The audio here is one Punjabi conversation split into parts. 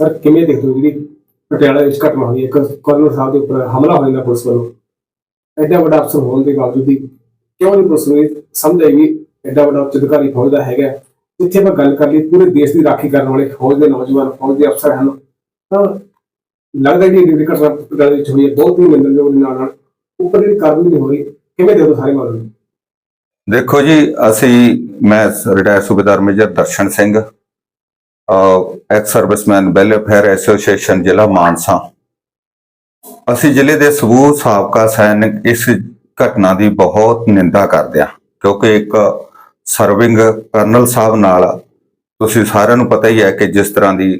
ਸਰ, ਕਿਵੇਂ ਦੇਖਦੇ ਹੋ ਜਿਹੜੀ ਪਟਿਆਲਾ ਵਿੱਚ ਘਟਨਾ ਹੋਈ ਹੈ? ਇੱਕ ਕਰਨਲ ਸਾਹਿਬ ਦੇ ਉੱਪਰ ਹਮਲਾ ਹੋ ਜਾਂਦਾ ਪੁਲਿਸ ਵੱਲੋਂ। ਐਡਾ ਵੱਡਾ ਅਫਸਰ ਹੋਣ ਦੇ ਬਾਵਜੂਦ ਵੀ ਕਿਉਂ ਨਹੀਂ ਪੁਲਿਸ ਨੂੰ ਸਮਝ ਆਈ ਵੀ ਐਡਾ ਵੱਡਾ ਉੱਚ ਅਧਿਕਾਰੀ ਫੌਜ ਦਾ ਹੈਗਾ ਜਿੱਥੇ ਆਪਾਂ ਗੱਲ ਕਰ ਲਈ ਪੂਰੇ ਦੇਸ਼ ਦੀ ਰਾਖੀ ਕਰਨ ਵਾਲੇ ਫੌਜ ਦੇ ਨੌਜਵਾਨ, ਫੌਜ ਦੇ ਅਫਸਰ ਹਨ। ਤਾਂ ਲੱਗਦਾ ਕਿ ਜਿਹੜੀ ਘਟਨਾ ਪਟਿਆਲਾ ਵਿੱਚ ਹੋਈ ਹੈ, ਬਹੁਤ ਹੀ ਨਿੰਦਣਯੋਗ ਦੇ ਨਾਲ ਨਾਲ ਉੱਪਰ ਜਿਹੜੀ ਕਾਰਵਾਈ ਨਹੀਂ ਹੋ ਰਹੀ, ਕਿਵੇਂ ਦੇਖੋ ਸਾਰੇ ਮਾਮਲੇ ਦੇਖੋ ਜੀ, ਅਸੀਂ, ਮੈਂ ਰਿਟਾਇਰ ਸੂਬੇਦਾਰ major Darshan Singh ex serviceman welfare association ਜ਼ਿਲ੍ਹਾ ਮਾਨਸਾ। ਅਸੀਂ ਜ਼ਿਲ੍ਹੇ ਦੇ ਸਬੂਤ ਸਾਬਕਾ ਸੈਨਿਕ ਇਸ ਘਟਨਾ ਦੀ ਬਹੁਤ ਨਿੰਦਾ ਕਰਦੇ ਹਾਂ, ਕਿਉਂਕਿ ਇੱਕ ਸਰਵਿੰਗ ਕਰਨਲ ਸਾਹਿਬ ਨਾਲ ਤੁਸੀਂ ਸਾਰਿਆਂ ਨੂੰ ਪਤਾ ਹੀ ਹੈ ਕਿ ਜਿਸ ਤਰ੍ਹਾਂ ਦੀ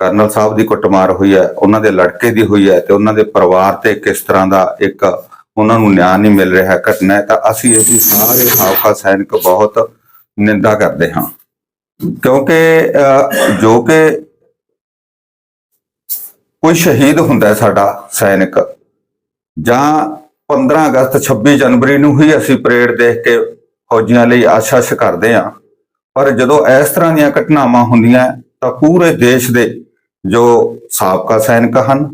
ਕਰਨਲ ਸਾਹਿਬ ਦੀ ਕੁੱਟਮਾਰ ਹੋਈ ਹੈ, ਉਹਨਾਂ ਦੇ ਲੜਕੇ ਦੀ ਹੋਈ ਹੈ ਤੇ ਉਹਨਾਂ ਦੇ ਪਰਿਵਾਰ ਤੇ ਕਿਸ ਤਰ੍ਹਾਂ ਦਾ ਇੱਕ ਉਹਨਾਂ ਨੂੰ ਨਿਆਂ ਨਹੀਂ ਮਿਲ ਰਿਹਾ ਘਟਨਾ ਹੈ, ਤਾਂ ਅਸੀਂ ਇਹਦੀ ਸਾਰੇ ਸਾਬਕਾ ਸੈਨਿਕ ਬਹੁਤ ਨਿੰਦਾ ਕਰਦੇ ਹਾਂ। ਕਿਉਂਕਿ ਜੋ ਕਿ ਕੋਈ ਸ਼ਹੀਦ ਹੁੰਦਾ ਸਾਡਾ ਸੈਨਿਕ, ਜਾਂ 15 ਅਗਸਤ 26 ਜਨਵਰੀ ਨੂੰ ਹੀ ਅਸੀਂ ਪਰੇਡ ਦੇਖ ਕੇ ਫੌਜੀਆਂ ਲਈ ਆਸ਼ਾਸ਼ ਕਰਦੇ ਹਾਂ। ਪਰ ਜਦੋਂ ਇਸ ਤਰ੍ਹਾਂ ਦੀਆਂ ਘਟਨਾਵਾਂ ਹੁੰਦੀਆਂ ਤਾਂ ਪੂਰੇ ਦੇਸ਼ ਦੇ ਜੋ ਸਾਬਕਾ ਸੈਨਿਕ ਹਨ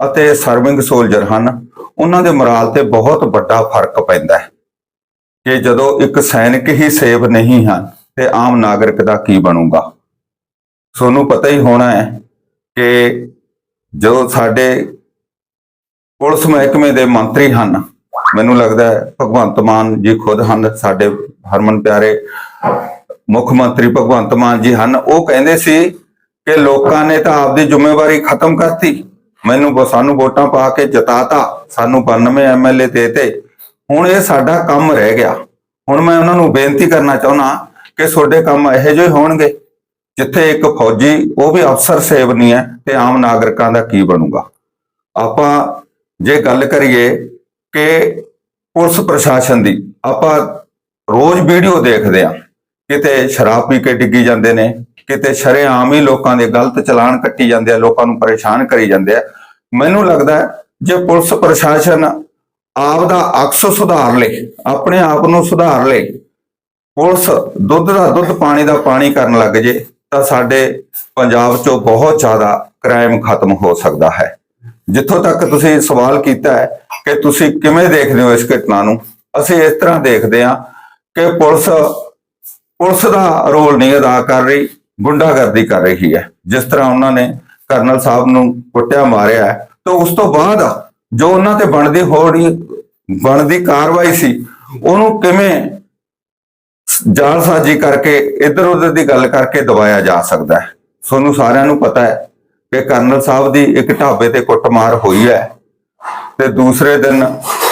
ਅਤੇ ਸਰਵਿੰਗ ਸੋਲਜਰ ਹਨ, ਉਹਨਾਂ ਦੇ ਮੋਰਾਲ ਤੇ ਬਹੁਤ ਵੱਡਾ ਫ਼ਰਕ ਪੈਂਦਾ ਹੈ ਕਿ ਜਦੋਂ ਇੱਕ ਸੈਨਿਕ ਹੀ ਸੇਵ ਨਹੀਂ ਹਨ ਤੇ ਆਮ ਨਾਗਰਿਕ ਦਾ ਕੀ ਬਣੂਗਾ? ਤੁਹਾਨੂੰ ਪਤਾ ਹੀ ਹੋਣਾ ਹੈ ਕਿ ਜੋ ਸਾਡੇ ਪੁਲਿਸ ਮਹਿਕਮੇ ਦੇ ਮੰਤਰੀ ਹਨ, ਮੈਨੂੰ ਲੱਗਦਾ ਹੈ ਭਗਵੰਤ ਮਾਨ ਜੀ ਖੁਦ ਹਨ, ਸਾਡੇ ਹਰਮਨ ਪਿਆਰੇ ਮੁੱਖ ਮੰਤਰੀ ਭਗਵੰਤ ਮਾਨ ਜੀ ਹਨ, ਉਹ ਕਹਿੰਦੇ ਸੀ ਕਿ ਲੋਕਾਂ ਨੇ ਤਾਂ ਆਪਦੀ ਜ਼ਿੰਮੇਵਾਰੀ ਖਤਮ ਕਰਤੀ। ਮੈਨੂੰ ਵੋ- ਸਾਨੂੰ ਵੋਟਾਂ ਪਾ ਕੇ ਜਿਤਾਤਾ, ਸਾਨੂੰ 92 ਐਮਐਲਏ ਦੇਤੇ ਹੁਣ ਇਹ ਸਾਡਾ ਕੰਮ ਰਹਿ ਗਿਆ। ਹੁਣ ਮੈਂ ਉਹਨਾਂ ਨੂੰ ਬੇਨਤੀ ਕਰਨਾ ਚਾਹੁੰਦਾ ਕਿ ਤੁਹਾਡੇ ਕੰਮ ਇਹੋ ਜਿਹੇ ਹੋਣਗੇ, ਜਿੱਥੇ ਇੱਕ ਫੌਜੀ, ਉਹ ਵੀ ਅਫਸਰ ਸੇਵ ਨਹੀਂ ਹੈ ਤੇ ਆਮ ਨਾਗਰਿਕਾਂ ਦਾ ਕੀ ਬਣੂਗਾ? ਆਪਾਂ ਜੇ ਗੱਲ ਕਰੀਏ ਕਿ ਪੁਲਿਸ ਪ੍ਰਸ਼ਾਸਨ ਦੀ, ਆਪਾਂ ਰੋਜ਼ ਵੀਡੀਓ ਦੇਖਦੇ ਆ ਕਿਤੇ ਸ਼ਰਾਬ ਪੀ ਕੇ ਡਿੱਗੀ ਜਾਂਦੇ ਨੇ, ਕਿਤੇ ਸ਼ਰੇਆਮ ਹੀ ਲੋਕਾਂ ਦੇ ਗਲਤ ਚਲਾਨ ਕੱਟੀ ਜਾਂਦੇ ਆ, ਲੋਕਾਂ ਨੂੰ ਪਰੇਸ਼ਾਨ ਕਰੀ ਜਾਂਦੇ ਆ। ਮੈਨੂੰ ਲੱਗਦਾ ਜੇ ਪੁਲਿਸ ਪ੍ਰਸ਼ਾਸਨ ਆਪ ਦਾ ਅਕਸ ਸੁਧਾਰ ਲੇ, ਆਪਣੇ ਆਪ ਨੂੰ ਸੁਧਾਰ ਲੇ ਪੁਲਿਸ ਦੁੱਧ ਦਾ, ਦੁੱਧ ਪਾਣੀ ਦਾ ਪਾਣੀ ਕਰਨ ਲੱਗ ਜੇ, ਤਾਂ ਸਾਡੇ ਪੰਜਾਬ 'ਚੋਂ ਬਹੁਤ ਜ਼ਿਆਦਾ ਕ੍ਰਾਈਮ ਖਤਮ ਹੋ ਸਕਦਾ ਹੈ। ਜਿੱਥੋਂ ਤੱਕ ਤੁਸੀਂ ਸਵਾਲ ਕੀਤਾ ਹੈ ਕਿ ਤੁਸੀਂ ਕਿਵੇਂ ਦੇਖਦੇ ਹੋ ਇਸ ਘਟਨਾ ਨੂੰ, ਅਸੀਂ ਇਸ ਤਰ੍ਹਾਂ ਦੇਖਦੇ ਹਾਂ ਕਿ ਪੁਲਿਸ ਪੁਲਿਸ ਦਾ ਰੋਲ ਨਹੀਂ ਅਦਾ ਕਰ ਰਹੀ, ਗੁੰਡਾਗਰਦੀ ਕਰ ਰਹੀ ਹੈ। ਜਿਸ ਤਰ੍ਹਾਂ ਉਹਨਾਂ ਨੇ ਕਰਨਲ ਸਾਹਿਬ ਨੂੰ ਕੁੱਟਿਆ, ਮਾਰਿਆ ਹੈ, ਤਾਂ ਉਸ ਤੋਂ ਬਾਅਦ ਜੋ ਉਹਨਾਂ ਤੇ ਬਣਦੀ ਹੋਣੀ ਬਣਦੀ ਕਾਰਵਾਈ ਸੀ, ਉਹਨੂੰ ਕਿਵੇਂ ਜਾਲਸਾਜ਼ੀ ਕਰਕੇ ਇੱਧਰ ਉੱਧਰ ਦੀ ਗੱਲ ਕਰਕੇ ਦਬਾਇਆ ਜਾ ਸਕਦਾ ਹੈ। ਤੁਹਾਨੂੰ ਸਾਰਿਆਂ ਨੂੰ ਪਤਾ ਹੈ ਕਿ ਕਰਨਲ ਸਾਹਿਬ ਦੀ ਇੱਕ ਢਾਬੇ ਤੇ ਕੁੱਟਮਾਰ ਹੋਈ ਹੈ। ਤੇ ਦੂਸਰੇ ਦਿਨ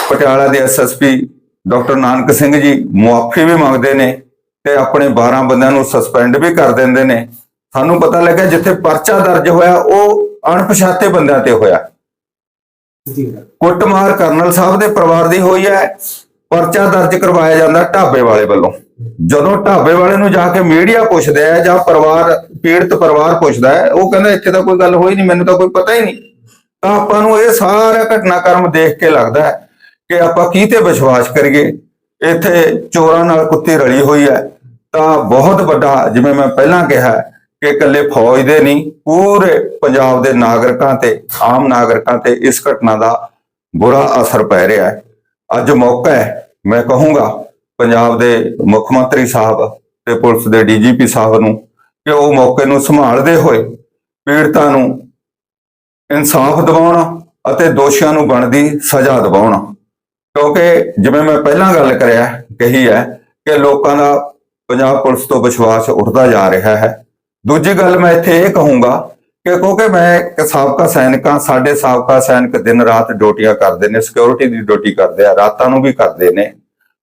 ਪਟਿਆਲਾ ਦੇ ਐਸਐਸਪੀ ਡਾਕਟਰ ਨਾਨਕ ਸਿੰਘ ਜੀ ਮੁਆਫੀ ਵੀ ਮੰਗਦੇ ਨੇ ਤੇ ਆਪਣੇ 12 ਬੰਦਿਆਂ ਨੂੰ ਸਸਪੈਂਡ ਵੀ ਕਰ ਦਿੰਦੇ ਨੇ। ਸਾਨੂੰ ਪਤਾ ਲੱਗਾ ਜਿੱਥੇ ਪਰਚਾ ਦਰਜ ਹੋਇਆ ਉਹ ਅਣਪਛਾਤੇ ਬੰਦਿਆਂ ਤੇ ਹੋਇਆ। ਕੁੱਟਮਾਰ ਕਰਨਲ ਸਾਹਿਬ ਦੇ ਪਰਿਵਾਰ ਦੀ ਹੋਈ ਹੈ। ਪਰਚਾ ਦਰਜ ਕਰਵਾਇਆ ਜਾਂਦਾ ਢਾਬੇ ਵਾਲੇ ਵੱਲੋਂ। ਜਦੋਂ ਢਾਬੇ ਵਾਲੇ ਨੂੰ ਜਾ ਕੇ ਮੀਡੀਆ ਪੁੱਛਦਾ ਹੈ ਜਾਂ ਪਰਿਵਾਰ, ਪੀੜਤ ਪਰਿਵਾਰ ਪੁੱਛਦਾ ਹੈ, ਉਹ ਕਹਿੰਦਾ ਇੱਥੇ ਤਾਂ ਕੋਈ ਗੱਲ ਹੋਈ ਨਹੀਂ, ਮੈਨੂੰ ਤਾਂ ਕੋਈ ਪਤਾ ਹੀ ਨਹੀਂ। ਤਾਂ ਆਪਾਂ ਨੂੰ ਇਹ ਸਾਰਾ ਘਟਨਾਕ੍ਰਮ ਦੇਖ ਕੇ ਲੱਗਦਾ ਹੈ ਕਿ ਆਪਾਂ ਕੀ ਤੇ ਵਿਸ਼ਵਾਸ ਕਰੀਏ। ਇੱਥੇ ਚੋਰਾਂ ਨਾਲ ਕੁੱਤੀ ਰਲੀ ਹੋਈ ਹੈ। ਤਾਂ ਬਹੁਤ ਵੱਡਾ, ਜਿਵੇਂ ਮੈਂ ਪਹਿਲਾਂ ਕਿਹਾ ਕਿ ਇਕੱਲੇ ਫੌਜ ਦੇ ਨਹੀਂ, ਪੂਰੇ ਪੰਜਾਬ ਦੇ ਨਾਗਰਿਕਾਂ ਤੇ, ਆਮ ਨਾਗਰਿਕਾਂ ਤੇ ਇਸ ਘਟਨਾ ਦਾ ਬੁਰਾ ਅਸਰ ਪੈ ਰਿਹਾ ਹੈ। ਅੱਜ ਮੌਕਾ ਹੈ, ਮੈਂ ਕਹੂੰਗਾ ਪੰਜਾਬ ਦੇ ਮੁੱਖ ਮੰਤਰੀ ਸਾਹਿਬ ਤੇ ਪੁਲਿਸ ਦੇ ਡੀਜੀਪੀ ਸਾਹਿਬ ਨੂੰ ਕਿ ਉਹ ਮੌਕੇ ਨੂੰ ਸੰਭਾਲਦੇ ਹੋਏ ਪੀੜਤਾਂ ਨੂੰ ਇਨਸਾਫ ਦਿਵਾਉਣ ਅਤੇ ਦੋਸ਼ੀਆਂ ਨੂੰ ਬਣਦੀ ਸਜ਼ਾ ਦਿਵਾਉਣ। ਕਿਉਂਕਿ ਜਿਵੇਂ ਮੈਂ ਪਹਿਲਾਂ ਗੱਲ ਕਰਿਆ, ਕਹੀ ਹੈ ਕਿ ਲੋਕਾਂ ਦਾ ਪੰਜਾਬ ਪੁਲਿਸ ਤੋਂ ਵਿਸ਼ਵਾਸ ਉੱਠਦਾ ਜਾ ਰਿਹਾ ਹੈ। ਦੂਜੀ ਗੱਲ ਮੈਂ ਇੱਥੇ ਇਹ ਕਹੂੰਗਾ ਕਿ ਕਿਉਂਕਿ ਮੈਂ ਸਾਬਕਾ ਸੈਨਿਕਾਂ ਸਾਡੇ ਸਾਬਕਾ ਸੈਨਿਕ ਦਿਨ ਰਾਤ ਡਿਊਟੀਆਂ ਕਰਦੇ ਨੇ ਸਿਕਿਉਰਿਟੀ ਦੀ ਡਿਊਟੀ ਕਰਦੇ ਆ, ਰਾਤਾਂ ਨੂੰ ਵੀ ਕਰਦੇ ਨੇ।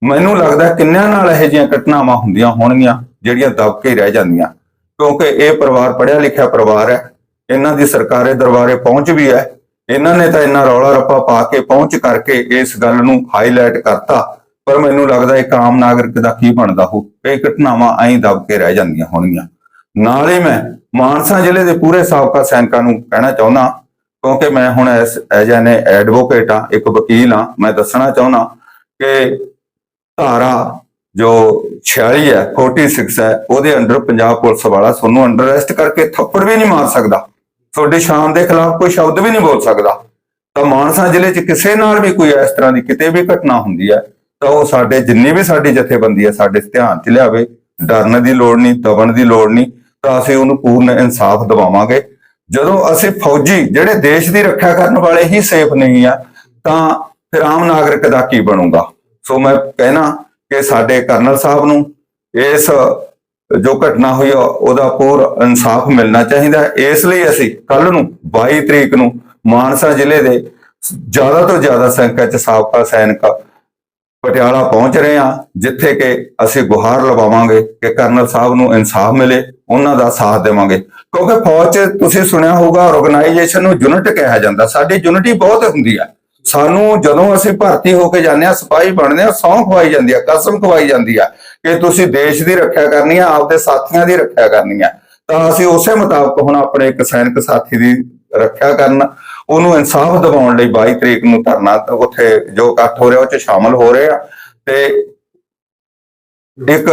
ਮੈਨੂੰ ਲੱਗਦਾ ਕਿੰਨਿਆਂ ਨਾਲ ਇਹੋ ਜਿਹੀਆਂ ਘਟਨਾਵਾਂ ਹੁੰਦੀਆਂ ਹੋਣਗੀਆਂ, ਜਿਹੜੀਆਂ ਦਬ ਕੇ ਰਹਿ ਜਾਂਦੀਆਂ। ਕਿਉਂਕਿ ਇਹ ਪਰਿਵਾਰ ਪੜ੍ਹਿਆ ਲਿਖਿਆ ਪਰਿਵਾਰ ਹੈ, ਇਹਨਾਂ ਦੀ ਸਰਕਾਰੇ ਦਰਬਾਰੇ ਪਹੁੰਚ ਵੀ ਹੈ। ਇਹਨਾਂ ਨੇ ਤਾਂ ਇੰਨਾ ਰੌਲਾ ਰੱਪਾ ਪਾ ਕੇ ਪਹੁੰਚ ਕਰਕੇ ਇਸ ਗੱਲ ਨੂੰ ਹਾਈਲਾਈਟ ਕਰਤਾ, ਪਰ ਮੈਨੂੰ ਲੱਗਦਾ ਇੱਕ ਆਮ ਨਾਗਰਿਕ ਦਾ ਕੀ ਬਣਦਾ ਹੋ ਇਹ ਘਟਨਾਵਾਂ ਐਂ ਦਬ ਕੇ ਰਹਿ ਜਾਂਦੀਆਂ ਹੋਣਗੀਆਂ। ਨਾਲੇ ਮੈਂ ਮਾਨਸਾ ਜ਼ਿਲ੍ਹੇ ਦੇ ਪੂਰੇ ਸਾਬਕਾ ਸੈਨਿਕਾਂ ਨੂੰ ਕਹਿਣਾ ਚਾਹੁੰਦਾ ਕਿਉਂਕਿ ਮੈਂ ਹੁਣ ਐਸ ਐਜ ਐਨ ਐਡਵੋਕੇਟ ਆ ਇੱਕ ਵਕੀਲ ਆ ਮੈਂ ਦੱਸਣਾ ਚਾਹੁੰਦਾ ਕਿ ਧਾਰਾ ਜੋ 46 ਹੈ 46 ਹੈ, ਉਹਦੇ ਅੰਡਰ ਪੰਜਾਬ ਪੁਲਿਸ ਵਾਲਾ ਤੁਹਾਨੂੰ ਅੰਡਰ ਅਰੈਸਟ ਕਰਕੇ ਥੱਪੜ ਵੀ ਨਹੀਂ ਮਾਰ ਸਕਦਾ। ਤੁਹਾਡੀ ਸ਼ਾਨ ਦੇ ਖਿਲਾਫ ਕੋਈ ਸ਼ਬਦ ਵੀ ਨਹੀਂ ਬੋਲ ਸਕਦਾ। ਤਾਂ ਮਾਨਸਾ ਜ਼ਿਲ੍ਹੇ 'ਚ ਕਿਸੇ ਨਾਲ ਵੀ ਕੋਈ ਇਸ ਤਰ੍ਹਾਂ ਦੀ ਕਿਤੇ ਵੀ ਘਟਨਾ ਹੁੰਦੀ ਹੈ, ਤਾਂ ਉਹ ਸਾਡੇ ਜਿੰਨੀ ਵੀ ਸਾਡੀ ਜਥੇਬੰਦੀ ਹੈ, ਸਾਡੇ ਧਿਆਨ 'ਚ ਲਿਆਵੇ। ਡਰਨ ਦੀ ਲੋੜ ਨਹੀਂ, ਦਬਣ ਦੀ ਲੋੜ ਨਹੀਂ। ਤਾਂ ਅਸੀਂ ਉਹਨੂੰ ਪੂਰਨ ਇਨਸਾਫ ਦਿਵਾਵਾਂਗੇ। ਜਦੋਂ ਅਸੀਂ ਫੌਜੀ ਜਿਹੜੇ ਦੇਸ਼ ਦੀ ਰੱਖਿਆ ਕਰਨ ਵਾਲੇ ਹੀ ਸੇਫ ਨਹੀਂ ਆ ਤਾਂ ਫਿਰ ਆਮ ਨਾਗਰਿਕ ਦਾ ਕੀ ਬਣੂਗਾ? ਸੋ ਮੈਂ ਕਹਿਣਾ ਕਿ ਸਾਡੇ ਕਰਨਲ ਸਾਹਿਬ ਨੂੰ ਇਸ ਜੋ ਘਟਨਾ ਹੋਈ ਆ, ਉਹਦਾ ਪੂਰ ਇਨਸਾਫ ਮਿਲਣਾ ਚਾਹੀਦਾ। ਇਸ ਲਈ ਅਸੀਂ ਕੱਲ ਨੂੰ 22 ਤਰੀਕ ਨੂੰ ਮਾਨਸਾ ਜ਼ਿਲ੍ਹੇ ਦੇ ਜ਼ਿਆਦਾ ਤੋਂ ਜ਼ਿਆਦਾ ਸੰਖਿਆ ਚ ਸਾਬਕਾ ਸੈਨਿਕ ਪਟਿਆਲਾ ਪਹੁੰਚ ਰਹੇ ਹਾਂ, ਜਿੱਥੇ ਕਿ ਅਸੀਂ ਗੁਹਾਰ ਲਵਾਵਾਂਗੇ ਕਿ ਕਰਨਲ ਸਾਹਿਬ ਨੂੰ ਇਨਸਾਫ ਮਿਲੇ, ਉਹਨਾਂ ਦਾ ਸਾਥ ਦੇਵਾਂਗੇ। ਕਿਉਂਕਿ ਫੌਜ 'ਚ ਤੁਸੀਂ ਸੁਣਿਆ ਹੋਊਗਾ ਆਰਗੇਨਾਈਜੇਸ਼ਨ ਨੂੰ ਯੂਨਿਟ ਕਿਹਾ ਜਾਂਦਾ। ਸਾਡੀ ਯੂਨਿਟੀ ਬਹੁਤ ਹੁੰਦੀ ਆ। ਸਾਨੂੰ ਜਦੋਂ ਅਸੀਂ ਭਰਤੀ ਹੋ ਕੇ ਜਾਂਦੇ ਆ ਸਿਪਾਹੀ ਬਣਦੇ ਆ ਸਹੁੰ ਖਵਾਈ ਜਾਂਦੀ ਆ, ਕਸਮ ਖਵਾਈ ਜਾਂਦੀ ਆ ਕਿ ਤੁਸੀਂ ਦੇਸ਼ ਦੀ ਰੱਖਿਆ ਕਰਨੀ ਆ, ਆਪਦੇ ਸਾਥੀਆਂ ਦੀ ਰੱਖਿਆ ਕਰਨੀ ਆ। ਤਾਂ ਅਸੀਂ ਉਸੇ ਮੁਤਾਬਕ ਹੁਣ ਆਪਣੇ ਇੱਕ ਸੈਨਿਕ ਸਾਥੀ ਦੀ ਰੱਖਿਆ ਕਰਨ, ਉਹਨੂੰ ਇਨਸਾਫ ਦਿਵਾਉਣ ਲਈ 22 ਤਰੀਕ ਨੂੰ ਧਰਨਾ ਉੱਥੇ ਜੋ ਇਕੱਠ ਹੋ ਰਿਹਾ, ਉਹ ਚ ਸ਼ਾਮਲ ਹੋ ਰਹੇ ਆ। ਤੇ ਇੱਕ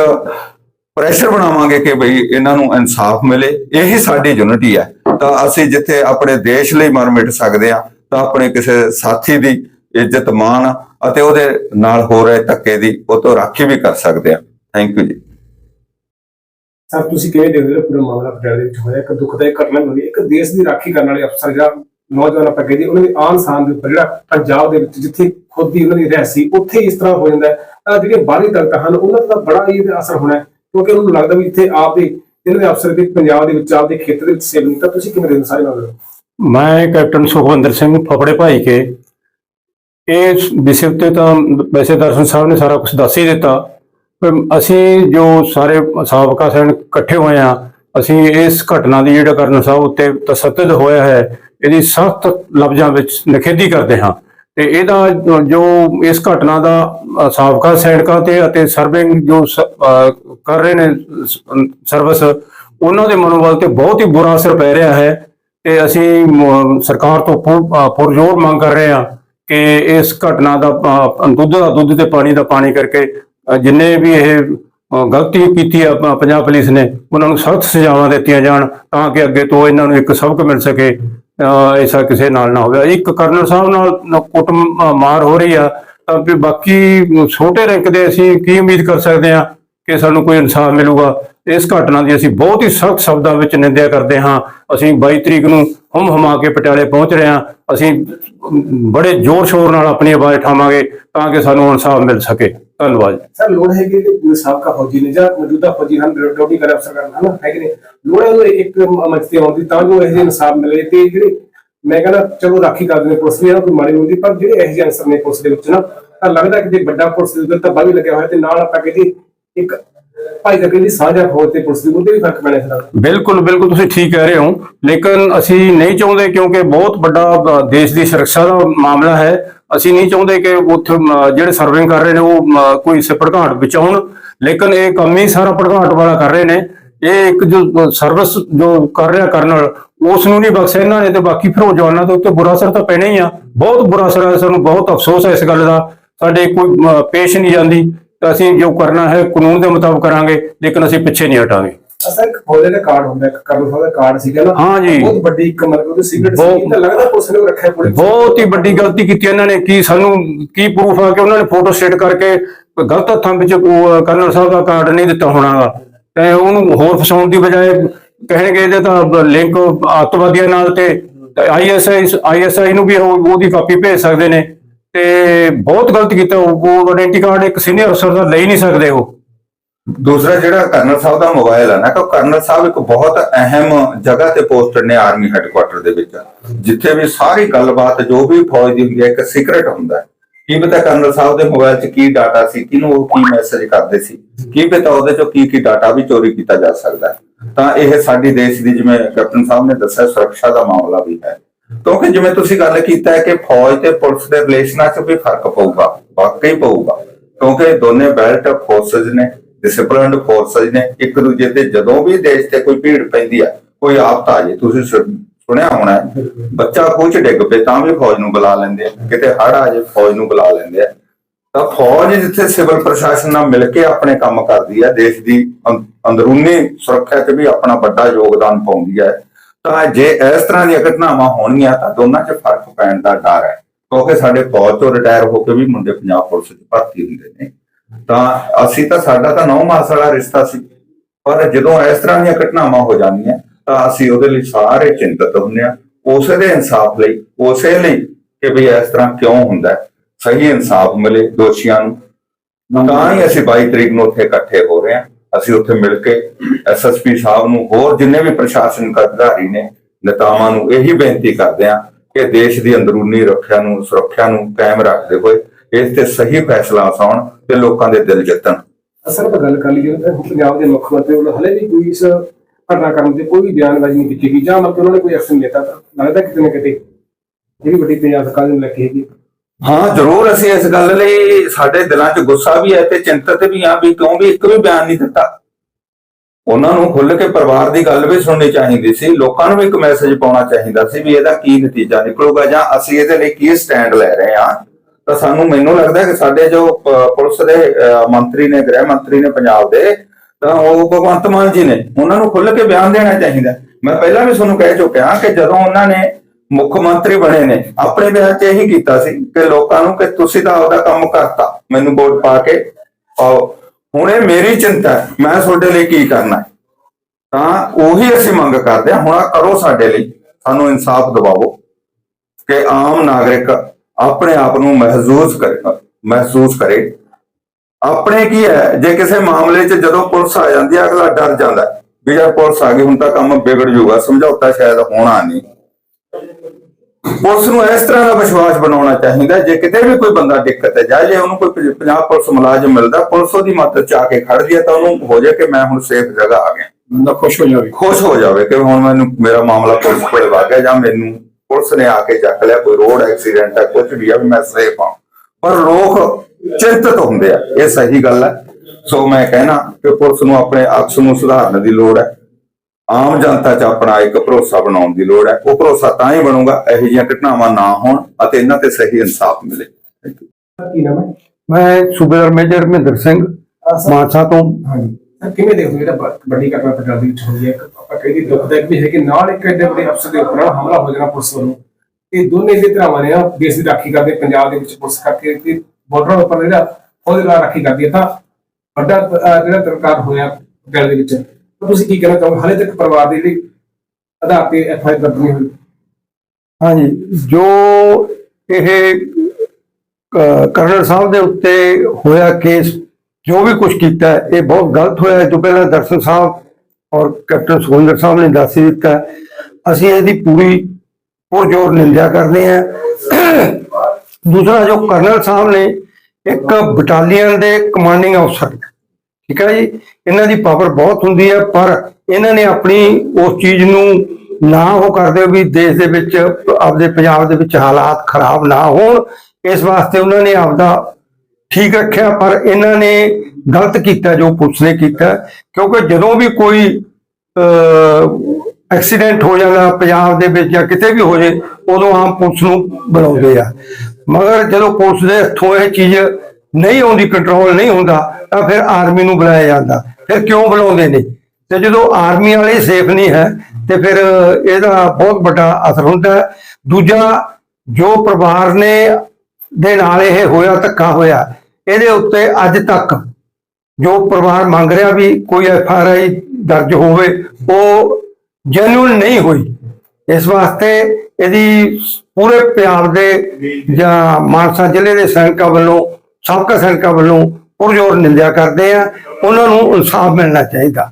ਪ੍ਰੈਸ਼ਰ ਬਣਾਵਾਂਗੇ ਕਿ ਭਈ ਇਹਨਾਂ ਨੂੰ ਇਨਸਾਫ ਮਿਲੇ। ਇਹੀ ਸਾਡੀ ਯੂਨਿਟੀ ਹੈ ਤਾਂ ਅਸੀਂ ਜਿੱਥੇ ਆਪਣੇ ਦੇਸ਼ ਲਈ ਮਰ ਮਿਟ ਸਕਦੇ ਆ, ਤਾਂ ਆਪਣੇ ਕਿਸੇ ਸਾਥੀ ਦੀ ਇੱਜ਼ਤ ਮਾਣ ਅਤੇ ਉਹਦੇ ਨਾਲ ਹੋ ਰਹੇ ਧੱਕੇ ਦੀ ਉਹ ਤੋਂ ਰਾਖੀ ਵੀ ਕਰ ਸਕਦੇ ਆ। ਥੈਂਕ ਯੂ ਜੀ। ਸਰ, ਤੁਸੀਂ ਕਿਵੇਂ ਦੇਖਦੇ ਹੋ ਪੂਰਾ ਮਾਮਲਾ ਪਟਿਆਲੇ ਦੇ ਵਿੱਚ ਹੋਇਆ? ਇੱਕ ਦੁਖਦਾਇਕ ਘਟਨਾ ਹੋਈ। ਇੱਕ ਦੇਸ਼ ਦੀ ਰਾਖੀ ਕਰਨ ਵਾਲੇ ਅਫਸਰ ਜਿਹੜਾ ਨੌਜਵਾਨ ਆਪਾਂ ਕਹਿੰਦੇ, ਉਹਨਾਂ ਦੀ ਆਨ ਸ਼ਾਨ ਦੇ ਉੱਪਰ ਜਿਹੜਾ ਪੰਜਾਬ ਦੇ ਵਿੱਚ ਜਿੱਥੇ ਖੁਦ ਦੀ ਉਹਨਾਂ ਦੀ ਰਹਿ ਉੱਥੇ ਇਸ ਤਰ੍ਹਾਂ ਹੋ ਜਾਂਦਾ ਹੈ। ਤਾਂ ਬਾਹਰੀ ਤਾਕਤਾਂ ਹਨ, ਉਹਨਾਂ ਦਾ ਬੜਾ ਹੀ ਅਸਰ ਹੋਣਾ ਕਿਉਂਕਿ ਉਹਨਾਂ ਨੂੰ ਲੱਗਦਾ ਵੀ ਇੱਥੇ ਆਪ ਦੇ ਇਹਨਾਂ ਦੇ ਅਫਸਰ ਦੇ ਪੰਜਾਬ ਦੇ ਵਿੱਚ ਆਪ ਦੇ ਖੇਤਰ ਦੇ ਵਿੱਚ ਸੇਵ ਨਹੀਂ। ਤਾਂ ਤੁਸੀਂ ਕਿਵੇਂ ਦੇਖਦੇ ਸਾਰੇ ਮਾਮਲੇ ਮੈਂ ਕੈਪਟਨ ਸੁਖਵਿੰਦਰ ਸਿੰਘ ਫਫੜੇ ਭਾਈ ਕੇ ਇਹ ਵਿਸ਼ੇ ਉੱਤੇ ਤਾਂ ਵੈਸੇ ਦਰਸ਼ਨ ਸਾਹਿਬ ਨੇ ਸਾਰਾ ਕੁਝ ਦੱਸ ਹੀ ਦਿੱਤਾ। ਅਸੀਂ ਜੋ ਸਾਰੇ ਸਾਬਕਾ ਸੈਨਿਕ ਇਕੱਠੇ ਹੋਏ ਆ ਅਸੀਂ ਇਸ ਘਟਨਾ ਦੀ ਜਿਹੜਾ ਕਰਨ ਸਾਹਿਬ ਉੱਤੇ ਤਸੱਦਦ ਹੋਇਆ ਹੈ, ਇਹਦੀ ਸਖਤ ਲਫ਼ਜ਼ਾਂ ਵਿੱਚ ਨਿਖੇਧੀ ਕਰਦੇ ਹਾਂ। ਤੇ ਇਹਦਾ ਜੋ ਇਸ ਘਟਨਾ ਦਾ ਸਾਬਕਾ ਸੈਨਿਕਾਂ ਤੇ ਅਤੇ ਸਰਵਿੰਗ ਜੋ ਸ- ਕਰ ਰਹੇ ਨੇ ਸਰਵਿਸ, ਉਹਨਾਂ ਦੇ ਮਨੋਬਲ ਤੇ ਬਹੁਤ ਹੀ ਬੁਰਾ ਅਸਰ ਪੈ ਰਿਹਾ ਹੈ ਤੇ ਅਸੀਂ ਸਰਕਾਰ ਤੋਂ ਪੁਰਜ਼ੋਰ ਮੰਗ ਕਰ ਰਹੇ ਹਾਂ ਕਿ ਇਸ ਘਟਨਾ ਦਾ ਦੁੱਧ ਦਾ ਦੁੱਧ ਤੇ ਪਾਣੀ ਦਾ ਪਾਣੀ ਕਰਕੇ ਜਿੰਨੇ ਵੀ ਇਹ ਗਲਤੀ ਕੀਤੀ ਆ ਪ- ਪੰਜਾਬ ਪੁਲਿਸ ਨੇ, ਉਹਨਾਂ ਨੂੰ ਸਖਤ ਸਜ਼ਾਵਾਂ ਦਿੱਤੀਆਂ ਜਾਣ ਤਾਂ ਕਿ ਅੱਗੇ ਤੋਂ ਇਹਨਾਂ ਨੂੰ ਇੱਕ ਸਬਕ ਮਿਲ ਸਕੇ ਐਸਾ ਕਿਸੇ ਨਾਲ ਨਾ ਹੋਵੇ। ਇੱਕ ਕਰਨਲ ਸਾਹਿਬ ਨਾਲ ਨ- ਕੁੱਟ ਮਾਰ ਹੋ ਰਹੀ ਆ, ਤਾਂ ਵੀ ਬਾਕੀ ਛੋਟੇ ਰੈਂਕ ਦੇ ਅਸੀਂ ਕੀ ਉਮੀਦ ਕਰ ਸਕਦੇ ਹਾਂ ਕਿ ਸਾਨੂੰ ਕੋਈ ਇਨਸਾਫ ਮਿਲੂਗਾ? ਇਸ ਘਟਨਾ ਦੀ ਅਸੀਂ ਬਹੁਤ ਹੀ ਸਖਤ ਸ਼ਬਦਾਂ ਵਿੱਚ ਨਿੰਦਿਆ ਕਰਦੇ ਹਾਂ। ਅਸੀਂ 22 ਤਰੀਕ ਨੂੰ ਹਮ ਹਮਾ ਕੇ ਪਟਿਆਲੇ ਪਹੁੰਚ ਰਹੇ ਹਾਂ। ਅਸੀਂ ਬੜੇ ਜ਼ੋਰ ਸ਼ੋਰ ਨਾਲ ਆਪਣੀ ਆਵਾਜ਼ ਉਠਾਵਾਂਗੇ ਤਾਂ ਕਿ ਸਾਨੂੰ ਇਨਸਾਫ ਮਿਲ ਸਕੇ। ਧੰਨਵਾਦ ਸਰ ਲੋੜ ਹੈ ਕਿ ਜਿਹੜੇ ਸਾਬਕਾ ਫੌਜੀ ਨੇ ਜਾਂ ਮੌਜੂਦਾ ਫੌਜੀ ਹਨ ਡਿਊਟੀ ਕਰ ਅਫਸਰ ਕਰਨ ਹਨ? ਹੈ ਕਿ ਨਹੀਂ? ਲੋੜ ਹੈ ਉਹਨੂੰ ਇੱਕ ਮੰਚ ਤੇ ਆਉਣ ਦੀ ਤਾਂ ਜੋ ਇਹ ਜਿਹੇ ਇਨਸਾਫ ਮਿਲੇ। ਤੇ ਜਿਹੜੇ ਮੈਂ ਕਹਿੰਦਾ ਚਲੋ ਰਾਖੀ ਕਰਦੇ ਨੇ ਪੁਲਿਸ ਇਹਨਾਂ ਕੋਈ ਮਾੜੀ ਹੁੰਦੀ ਪਰ ਜਿਹੜੇ ਇਹ ਜਿਹੇ ਅਨਸਰ ਨੇ ਪੁਲਿਸ ਦੇ ਵਿੱਚ ਨਾ ਤਾਂ ਲੱਗਦਾ ਕਿ ਜੇ ਵੱਡਾ ਪੁਲਿਸ ਦੇ ਉੱਤੇ ਧੱਬਾ ਵੀ ਲੱਗਿਆ ਹੋਇਆ ਤੇ ਨਾਲ ਆਪਾਂ ਕਹਿੰਦੇ ਇੱਕ ਭਾਈ ਦਾ ਕਹਿੰਦੀ ਸਾਂਝਾ ਫੌਜ ਤੇ ਪੁਲਿਸ ਦੇ ਉਹਦੇ ਵੀ ਫ਼ਰਕ ਪੈਣਾ ਦਾ ਬਿਲਕੁਲ ਬਿਲਕੁਲ ਤੁਸੀਂ ਠੀਕ ਕਹਿ ਰਹੇ ਹੋ। ਲੇਕਿਨ ਅਸੀਂ ਨਹੀਂ ਚਾਹੁੰਦੇ ਕਿਉਂਕਿ ਬਹੁਤ ਵੱਡਾ ਦੇਸ਼ ਦੀ ਸੁਰੱਖਿਆ ਦਾ ਮਾਮਲਾ ਹੈ। ਅਸੀਂ ਨਹੀਂ ਚਾਹੁੰਦੇ ਕਿ ਉੱਥੇ ਜਿਹੜੇ ਸਰਵਿੰਗ ਕਰ ਰਹੇ ਨੇ ਉਹ ਕੋਈ ਸੇ ਭੜਕਾਟ ਬਚਾਉਣ ਲੇਕਿਨ ਇਹ ਕੰਮ ਹੀ ਸਾਰਾ ਭੜਕਾਟ ਵਾਲਾ ਕਰ ਰਹੇ ਨੇ। ਇਹ ਇੱਕ ਜੋ ਸਰਵਿਸ ਜੋ ਕਰ ਰਿਹਾ ਕਰਨਲ ਉਸ ਨੂੰ ਨਹੀਂ ਬਖਸ਼ਿਆ। ਇਹਨਾਂ ਨੇ ਤੇ ਬਾਕੀ ਫਿਰ ਉਹ ਜਵਾਨਾਂ ਦੇ ਉੱਤੇ ਬੁਰਾ ਅਸਰ ਤਾਂ ਪੈਣਾ ਹੀ ਆ। ਬਹੁਤ ਬੁਰਾ ਅਸਰ ਹੈ ਸਾਨੂੰ ਬਹੁਤ ਅਫਸੋਸ ਹੈ ਇਸ ਗੱਲ ਦਾ। ਸਾਡੇ ਕੋਈ ਪੇਸ਼ ਨਹੀਂ ਜਾਂਦੀ। ਤਾਂ ਅਸੀਂ ਜੋ ਕਰਨਾ ਹੈ ਕਾਨੂੰਨ ਦੇ ਮੁਤਾਬਕ ਕਰਾਂਗੇ, ਲੇਕਿਨ ਅਸੀਂ ਪਿੱਛੇ ਨਹੀਂ ਹਟਾਂਗੇ। ਅਸਲ ਇੱਕ ਫੌਜ ਦਾ ਕਾਰਡ ਹੁੰਦਾ ਇੱਕ ਸਾਹਿਬ ਦਾ ਕਾਰਡ ਸੀਗਾ ਨਾ। ਹਾਂ ਜੀ। ਬਹੁਤ ਵੱਡੀ ਇੱਕ ਮਤਲਬ ਉਹਦੀ ਬਹੁਤ- ਸੀ ਤਾਂ ਲੱਗਦਾ ਪੁਲਿਸ ਨੇ ਰੱਖਿਆ ਪੁਲਿਸ ਬਹੁਤ ਹੀ ਵੱਡੀ ਗਲਤੀ ਕੀਤੀ ਇਹਨਾਂ ਨੇ ਕੀ ਸਾਨੂੰ ਕੀ ਪ੍ਰੂਫ ਆ ਕਿ ਉਹਨਾਂ ਨੇ ਫੋਟੋ ਸਟੇਟ ਕਰਕੇ ਗਲਤ ਹੱਥਾਂ ਵਿੱਚ ਕਰਨਲ ਸਾਹਿਬ ਦਾ ਕਾਰਡ ਨਹੀਂ ਦਿੱਤਾ ਹੋਣਾਗਾ ਤੇ ਉਹਨੂੰ ਹੋਰ ਫਸਾਉਣ ਦੀ ਬਜਾਏ ਕਹਿਣਗੇ ਇਹਦੇ ਤਾਂ ਲਿੰਕ ਅੱਤਵਾਦੀਆਂ ਨਾਲ ਤੇ ਆਈਐਸਆਈ ਆਈਐਸਆਈ ਨੂੰ ਵੀ ਉਹ- ਉਹਦੀ ਕਾਪੀ ਭੇਜ ਸਕਦੇ ਨੇ। ਤੇ ਬਹੁਤ ਗਲਤ ਕੀਤਾ ਉਹ ਆਇਡੈਂਟੀ ਕਾਰਡ ਇੱਕ ਸੀਨੀਅਰ ਅਫਸਰ ਦਾ ਲੈ ਹੀ ਨਹੀਂ ਸਕਦੇ ਉਹ। ਦੂਸਰਾ ਜਿਹੜਾ ਕਰਨਲ ਸਾਹਿਬ ਦਾ ਮੋਬਾਈਲ ਹੈ ਨਾ ਕਿ ਕਰਨਲ ਸਾਹਿਬ ਇੱਕ ਬਹੁਤ ਅਹਿਮ ਜਗ੍ਹਾ ਤੇ ਪੋਸਟਡ ਨੇ ਆਰਮੀ ਹੈੱਡਕੁਆਟਰ ਦੇ ਵਿੱਚ। ਜਿੱਥੇ ਵੀ ਸਾਰੀ ਗੱਲਬਾਤ, ਜੋ ਵੀ ਫੌਜ ਦੀ ਹੁੰਦੀ ਹੈ, ਇੱਕ ਸੀਕ੍ਰੇਟ ਹੁੰਦਾ ਹੈ। ਕੀ ਪਤਾ ਕਰਨਲ ਸਾਹਿਬ ਦੇ ਮੋਬਾਈਲ 'ਚ ਕੀ ਡਾਟਾ ਸੀ, ਕਿਹਨੂੰ ਉਹ ਕੀ ਮੈਸੇਜ ਕਰਦੇ ਸੀ? ਕੀ ਪਤਾ ਉਹਦੇ 'ਚੋਂ ਕੀ ਕੀ ਡਾਟਾ ਵੀ ਚੋਰੀ ਕੀਤਾ ਜਾ ਸਕਦਾ ਹੈ? ਤਾਂ ਇਹ ਸਾਡੀ ਦੇਸ਼ ਦੀ, ਜਿਵੇਂ ਕੈਪਟਨ ਸਾਹਿਬ ਨੇ ਦੱਸਿਆ, ਸੁਰੱਖਿਆ ਦਾ ਮਾਮਲਾ ਵੀ ਹੈ। ਕਿਉਂਕਿ ਜਿਵੇਂ ਤੁਸੀਂ ਗੱਲ ਕੀਤਾ ਹੈ ਕਿ ਫੌਜ ਤੇ ਪੁਲਿਸ ਦੇ ਰਿਲੇਸ਼ਨਾਂ 'ਚ ਵੀ ਫ਼ਰਕ ਪਊਗਾ, ਵਾਕਈ ਪਊਗਾ। ਕਿਉਂਕਿ ਦੋਨੇ ਬੈਲਟ ਫੋਰਸਸ ਨੇ। ਡਿਸਪਲਿਨਡ ਫੋਰਸਸ ਨੇ ਇੱਕ ਦੂਜੇ ਤੇ ਜਦੋਂ ਵੀ ਦੇਸ਼ ਤੇ ਕੋਈ ਭੀੜ ਪੈਂਦੀ ਹੈ ਕੋਈ ਆਫਤ ਆ ਜੇ ਤੁਸੀਂ ਸੁਣਿਆ ਹੋਣਾ ਬੱਚਾ 'ਚ ਡਿੱਗ ਪਏ ਤਾਂ ਵੀ ਫੌਜ ਨੂੰ ਬੁਲਾ ਲੈਂਦੇ ਆ ਕਿਤੇ ਹੜ੍ਹ ਆ ਜੇ ਫੌਜ ਨੂੰ ਬੁਲਾ ਲੈਂਦੇ ਆ। ਤਾਂ ਫੌਜ ਜਿੱਥੇ ਸਿਵਲ ਪ੍ਰਸ਼ਾਸਨ ਨਾਲ ਮਿਲ ਕੇ ਆਪਣੇ ਕੰਮ ਕਰਦੀ ਹੈ ਦੇਸ਼ ਦੀ ਅੰਦਰੂਨੀ ਸੁਰੱਖਿਆ 'ਚ ਵੀ ਆਪਣਾ ਵੱਡਾ ਯੋਗਦਾਨ ਪਾਉਂਦੀ ਹੈ ਤਾਂ ਜੇ ਇਸ ਤਰ੍ਹਾਂ ਦੀਆਂ ਘਟਨਾਵਾਂ ਹੋਣਗੀਆਂ ਤਾਂ ਦੋਨਾਂ 'ਚ ਫ਼ਰਕ ਪੈਣ ਦਾ ਡਰ ਹੈ ਕਿਉਂਕਿ ਸਾਡੇ ਫੌਜ ਤੋਂ ਰਿਟਾਇਰ ਹੋ ਕੇ ਵੀ ਮੁੰਡੇ ਪੰਜਾਬ ਪੁਲਿਸ 'ਚ ਭਰਤੀ ਹੁੰਦੇ ਨੇ। ਤਾਂ ਅਸੀਂ ਤਾਂ ਸਾਡਾ ਤਾਂ ਨੌ ਮਾਸ ਵਾਲਾ ਰਿਸ਼ਤਾ ਸੀ। ਪਰ ਜਦੋਂ ਇਸ ਤਰ੍ਹਾਂ ਦੀਆਂ ਘਟਨਾਵਾਂ ਹੋ ਜਾਂਦੀਆਂ, ਤਾਂ ਅਸੀਂ ਉਹਦੇ ਲਈ ਸਾਰੇ ਚਿੰਤਤ ਹੁੰਦੇ ਹਾਂ। ਉਸੇ ਦੇ ਇਨਸਾਫ ਲਈ, ਉਸੇ ਲਈ ਕਿ ਵੀ ਇਸ ਤਰ੍ਹਾਂ ਕਿਉਂ ਹੁੰਦਾ ਸਹੀ ਇਨਸਾਫ ਮਿਲੇ ਦੋਸ਼ੀਆਂ ਨੂੰ। ਤਾਂ ਹੀ ਅਸੀਂ 22 ਤਰੀਕ ਨੂੰ ਉੱਥੇ ਇਕੱਠੇ ਹੋ ਰਹੇ ਹਾਂ। ਅਸੀਂ ਉੱਥੇ ਮਿਲ ਕੇ ਐਸਐਸਪੀ ਸਾਹਿਬ ਨੂੰ ਹੋਰ ਜਿੰਨੇ ਵੀ ਪ੍ਰਸ਼ਾਸਨਿਕ ਅਧਿਕਾਰੀ ਨੇ, ਨੇਤਾਵਾਂ ਨੂੰ ਇਹੀ ਬੇਨਤੀ ਕਰਦੇ ਹਾਂ ਕਿ ਦੇਸ਼ ਦੀ ਅੰਦਰੂਨੀ ਰੱਖਿਆ ਨੂੰ, ਸੁਰੱਖਿਆ ਨੂੰ ਕਾਇਮ ਰੱਖਦੇ ਹੋਏ ਇਸ ਤੇ ਸਹੀ ਫੈਸਲਾ ਆਉਣ ਤੇ ਲੋਕਾਂ ਦੇ ਦਿਲ ਜਿੱਤਣ। ਅਸਲ ਵਿੱਚ ਗੱਲ ਕਰ ਲਈਏ ਤਾਂ ਪੰਜਾਬ ਦੇ ਮੁੱਖ ਮੰਤਰੀ ਵੱਲੋਂ ਹਲੇ ਵੀ ਕੋਈ ਇਸ ਘਟਨਾ ਕਰਨ ਤੇ ਕੋਈ ਬਿਆਨਬਾਜ਼ੀ ਨਹੀਂ ਕੀਤੀ ਗਈ ਜਾਂ ਮਤਲਬ ਉਹਨਾਂ ਨੇ ਕੋਈ ਐਕਸ਼ਨ ਲਿਆ ਤਾਂ ਲੱਗਦਾ ਕਿਤੇ ਨਾ ਕਿਤੇ ਇਹ ਵੀ ਵੱਡੀ ਪੰਜਾਬ ਸਰਕਾਰ ਨੂੰ ਲੱਗੀ ਹੈਗੀ ਹਾਂ ਜ਼ਰੂਰ ਅਸੀਂ ਇਸ ਗੱਲ ਲਈ ਸਾਡੇ ਦਿਲਾਂ 'ਚ ਗੁੱਸਾ ਵੀ ਹੈ ਤੇ ਚਿੰਤਤ ਵੀ ਆ ਵੀ ਕਿਉਂ ਵੀ ਇੱਕ ਵੀ ਬਿਆਨ ਨਹੀਂ ਦਿੱਤਾ। ਉਹਨਾਂ ਨੂੰ ਖੁੱਲ ਕੇ ਪਰਿਵਾਰ ਦੀ ਗੱਲ ਵੀ ਸੁਣਨੀ ਚਾਹੀਦੀ ਸੀ ਲੋਕਾਂ ਨੂੰ ਵੀ ਇੱਕ ਮੈਸੇਜ ਪਾਉਣਾ ਚਾਹੀਦਾ ਸੀ ਵੀ ਇਹਦਾ ਕੀ ਨਤੀਜਾ ਨਿਕਲੂਗਾ ਜਾਂ ਅਸੀਂ ਇਹਦੇ ਲਈ ਕੀ ਸਟੈਂਡ ਲੈ ਰਹੇ ਹਾਂ। ਤਾਂ ਸਾਨੂੰ ਮੈਨੂੰ ਲੱਗਦਾ ਕਿ ਸਾਡੇ ਜੋ ਪੁਲਿਸ ਦੇ ਮੰਤਰੀ ਨੇ, ਗ੍ਰਹਿ ਮੰਤਰੀ ਨੇ ਪੰਜਾਬ ਦੇ, ਤਾਂ ਉਹ ਭਗਵੰਤ ਮਾਨ ਜੀ ਨੇ, ਉਹਨਾਂ ਨੂੰ ਖੁੱਲ ਕੇ ਬਿਆਨ ਦੇਣਾ ਚਾਹੀਦਾ। ਮੈਂ ਪਹਿਲਾਂ ਵੀ ਤੁਹਾਨੂੰ ਕਹਿ ਚੁੱਕਿਆ ਕਿ ਜਦੋਂ ਉਹਨਾਂ ਨੇ ਮੁੱਖ ਮੰਤਰੀ ਬਣੇ ਨੇ, ਆਪਣੇ ਵਿਆਹ 'ਚ ਇਹੀ ਕੀਤਾ ਸੀ ਕਿ ਲੋਕਾਂ ਨੂੰ ਕਿ ਤੁਸੀਂ ਤਾਂ ਆਪਦਾ ਕੰਮ ਕਰਤਾ, ਮੈਨੂੰ ਵੋਟ ਪਾ ਕੇ ਆਓ। ਹੁਣ ਇਹ ਮੇਰੀ ਚਿੰਤਾ ਮੈਂ ਤੁਹਾਡੇ ਲਈ ਕੀ ਕਰਨਾ ਤਾਂ ਉਹੀ ਅਸੀਂ ਮੰਗ ਕਰਦੇ ਹਾਂ, ਹੁਣ ਕਰੋ ਸਾਡੇ ਲਈ, ਸਾਨੂੰ ਇਨਸਾਫ ਦਿਵਾਓ ਕਿ ਆਮ ਨਾਗਰਿਕ ਆਪਣੇ ਆਪ ਨੂੰ ਮਹਿਸੂਸ ਕਰੇ ਮਹਿਸੂਸ ਕਰੇ। ਆਪਣੇ ਕੀ ਹੈ? ਜੇ ਕਿਸੇ ਮਾਮਲੇ 'ਚ ਜਦੋਂ ਪੁਲਿਸ ਆ ਜਾਂਦੀ ਹੈ ਅਗਲਾ ਡਰ ਜਾਂਦਾ ਵੀ ਜੇ ਪੁਲਿਸ ਆ ਗਈ ਹੁਣ ਤਾਂ ਕੰਮ ਵਿਗੜ ਜਾਊਗਾ ਸਮਝੌਤਾ ਸ਼ਾਇਦ ਹੋਣਾ ਨਹੀਂ। ਪੁਲਿਸ ਨੂੰ ਇਸ ਤਰ੍ਹਾਂ ਦਾ ਵਿਸ਼ਵਾਸ ਬਣਾਉਣਾ ਚਾਹੀਦਾ ਜੇ ਕਿਤੇ ਵੀ ਕੋਈ ਬੰਦਾ ਦਿੱਕਤ ਹੈ ਜਾਂ ਜੇ ਉਹਨੂੰ ਕੋਈ ਪੰਜ- ਪੰਜਾਬ ਪੁਲਿਸ ਮੁਲਾਜ਼ਮ ਮਿਲਦਾ ਪੁਲਿਸ ਉਹਦੀ ਮਦਦ ਚ ਆ ਕੇ ਖੜਦੀ ਹੈ ਤਾਂ ਉਹਨੂੰ ਹੋ ਜਾਏ ਕਿ ਮੈਂ ਹੁਣ ਸੇਫ ਜਗ੍ਹਾ ਆ ਗਿਆ। ਬੰਦਾ ਖੁਸ਼ ਹੋ ਜਾਵੇ। ਖੁਸ਼ ਹੋ ਜਾਵੇ ਕਿ ਹੁਣ ਮੈਨੂੰ ਮੇਰਾ ਮਾਮਲਾ ਪੁਲਿਸ ਕੋਲੇ ਵਗ ਗਿਆ ਜਾਂ ਮੈਨੂੰ ਪੁਲਿਸ ਨੇ ਆ ਕੇ ਚੱਕ ਲਿਆ ਕੋਈ ਰੋਡ ਐਕਸੀਡੈਂਟ ਹੈ ਕੁਝ ਵੀ ਆ ਵੀ ਮੈਂ ਸੇਫ ਹਾਂ। ਪਰ ਲੋਕ ਚਿੰਤਤ ਹੁੰਦੇ ਆ ਇਹ ਸਹੀ ਗੱਲ ਹੈ ਸੋ ਮੈਂ ਕਹਿਣਾ ਕਿ ਪੁਲਿਸ ਨੂੰ ਆਪਣੇ ਅਕਸ ਨੂੰ ਸੁਧਾਰਨ ਦੀ ਲੋੜ ਹੈ ਆਮ ਜਨਤਾ 'ਚ ਆਪਣਾ ਇੱਕ ਭਰੋਸਾ ਬਣਾਉਣ ਦੀ ਲੋੜ ਹੈ ਉਹ ਭਰੋਸਾ ਤਾਂ ਹੀ ਬਣੂਗਾ ਇਹੋ ਜਿਹੀਆਂ ਘਟਨਾਵਾਂ ਨਾ ਹੋਣ ਅਤੇ ਇਹਨਾਂ ਤੇ ਸਹੀ ਇਨਸਾਫ ਮਿਲੇ। ਮੈਂ ਸੂਬੇਦਾਰ ਮੇਜਰ ਮਹਿੰਦਰ ਸਿੰਘ ਮਾਨਸਾ ਤੋਂ। ਹਾਂਜੀ। ਕਿਵੇਂ ਦੇਖਦੇ ਹੋ ਜਿਹੜਾ ਵੱਡੀ ਘਟਨਾ ਪੰਜਾਬ ਦੇ ਵਿੱਚ ਹੋਈ ਹੈ? ਇੱਕ ਦੁਖਦਾਇਕ ਵੀ ਹੈ ਕਿ ਨਾਲ ਇੱਕ ਐਡੇ ਵੱਡੇ ਅਫਸਰ ਦੇ ਉੱਪਰ ਹਮਲਾ ਹੋ ਜਾਣਾ ਪੁਲਿਸ ਵੱਲੋਂ। ਇਹ ਦੋਨੇ ਦੇ ਧਰਾਵਾਂ ਨੇ ਦੇਸ਼ ਦੀ ਰਾਖੀ ਕਰਦੇ ਪੰਜਾਬ ਦੇ ਵਿੱਚ ਪੁਲਿਸ ਕਰਕੇ ਤੇ ਬਾਰਡਰ ਉੱਪਰ ਜਿਹੜਾ ਉਹਦੇ ਰਾਖੀ ਕਰਦੀ ਹੈ। ਤਾਂ ਵੱਡਾ ਜਿਹੜਾ ਤਰਕਾਰ ਹੋਇਆ ਗੱਲ ਦੇ ਵਿੱਚ। ਤਾਂ ਤੁਸੀਂ ਕੀ ਕਹਿਣਾ ਚਾਹੋਗੇ? ਹਾਲੇ ਤੱਕ ਪਰਿਵਾਰ ਦੇ ਜਿਹੜੀ ਆਧਾਰ ਤੇ ਐਫ ਆਈ ਦਰਜ ਨਹੀਂ ਹੋਈ। ਹਾਂਜੀ, ਜੋ ਇਹ ਕਰਨਲ ਸਾਹਿਬ ਦੇ ਉੱਤੇ ਹੋਇਆ ਕੇਸ, ਜੋ ਵੀ ਕੁਝ ਕੀਤਾ ਇਹ ਬਹੁਤ ਗਲਤ ਹੋਇਆ ਜੋ ਪਹਿਲਾਂ ਦਰਸ਼ਨ ਸਾਹਿਬ ਔਰ ਕੈਪਟਨ ਸੁਖਿੰਦਰ ਸਾਹਿਬ ਨੇ ਦੱਸ ਦਿੱਤਾ ਅਸੀਂ ਇਹਦੀ ਪੂਰੀ ਪੁਰਜੋਰ ਨਿੰਦਿਆ ਕਰਦੇ ਹਾਂ। ਦੂਸਰਾ ਜੋ ਕਰਨਲ ਸਾਹਿਬ ਨੇ ਇੱਕ ਬਟਾਲੀਅਨ ਦੇ ਕਮਾਂਡਿੰਗ ਅਫਸਰ ਠੀਕ ਹੈ ਜੀ, ਇਹਨਾਂ ਦੀ ਪਾਵਰ ਬਹੁਤ ਹੁੰਦੀ ਹੈ, ਪਰ ਇਹਨਾਂ ਨੇ ਆਪਣੀ ਉਸ ਚੀਜ਼ ਨੂੰ ਨਾ ਉਹ ਕਰਦੇ ਵੀ ਦੇਸ਼ ਦੇ ਵਿੱਚ, ਆਪਦੇ ਪੰਜਾਬ ਦੇ ਵਿੱਚ ਹਾਲਾਤ ਖਰਾਬ ਨਾ ਹੋਣ। ਇਸ ਵਾਸਤੇ ਉਹਨਾਂ ਨੇ ਆਪਦਾ ਠੀਕ ਰੱਖਿਆ, ਪਰ ਇਹਨਾਂ ਨੇ ਗਲਤ ਕੀਤਾ, ਜੋ ਪੁਲਿਸ ਨੇ ਕੀਤਾ, ਕਿਉਂਕਿ ਜਦੋਂ ਵੀ ਕੋਈ ਐਕਸੀਡੈਂਟ ਹੋ ਜਾਂਦਾ ਪੰਜਾਬ ਦੇ ਵਿੱਚ ਜਾਂ ਕਿਤੇ ਵੀ ਹੋ ਜੇ, ਉਦੋਂ ਆਮ ਪੁਲਿਸ ਨੂੰ ਬੁਲਾਉਂਦੇ ਆ। ਮਗਰ ਜਦੋਂ ਪੁਲਿਸ ਦੇ ਹੱਥੋਂ ਇਹ ਚੀਜ਼ ਨਹੀਂ ਆਉਂਦੀ ਕੰਟਰੋਲ ਨਹੀਂ ਹੁੰਦਾ, ਤਾਂ ਫਿਰ ਆਰਮੀ ਨੂੰ ਬੁਲਾਇਆ ਜਾਂਦਾ। ਫਿਰ ਕਿਉਂ ਬੁਲਾਉਂਦੇ ਨੇ? ਤੇ ਜਦੋਂ ਆਰਮੀ ਵਾਲੇ ਸੇਫ ਨਹੀਂ ਹੈ, ਤੇ ਫਿਰ ਇਹਦਾ ਬਹੁਤ ਵੱਡਾ ਅਸਰ ਹੁੰਦਾ ਦੂਜਾ, ਜੋ ਪਰਿਵਾਰ ਨੇ, ਦੇ ਨਾਲ ਇਹ ਹੋਇਆ, ਧੱਕਾ ਹੋਇਆ, ਇਹਦੇ ਉੱਤੇ ਅੱਜ ਤੱਕ ਜੋ ਪਰਿਵਾਰ ਮੰਗ ਰਿਹਾ ਵੀ ਕੋਈ ਐਫ ਆਰ ਆਈ ਦਰਜ ਹੋਵੇ, ਉਹ ਜੈਨੂਨ ਨਹੀਂ ਹੋਈ। ਇਸ ਵਾਸਤੇ ਇਹਦੀ ਪੂਰੇ ਪੰਜਾਬ ਦੇ ਜਾਂ ਮਾਨਸਾ ਜ਼ਿਲ੍ਹੇ ਦੇ ਸੈਨਿਕਾਂ ਵੱਲੋਂ, ਸਾਬਕਾ ਸੈਨਿਕਾਂ ਵੱਲੋਂ ਪੁਰਜੋਰ ਨਿੰਦਿਆ ਕਰਦੇ ਆ। ਉਹਨਾਂ ਨੂੰ ਇਨਸਾਫ ਮਿਲਣਾ ਚਾਹੀਦਾ।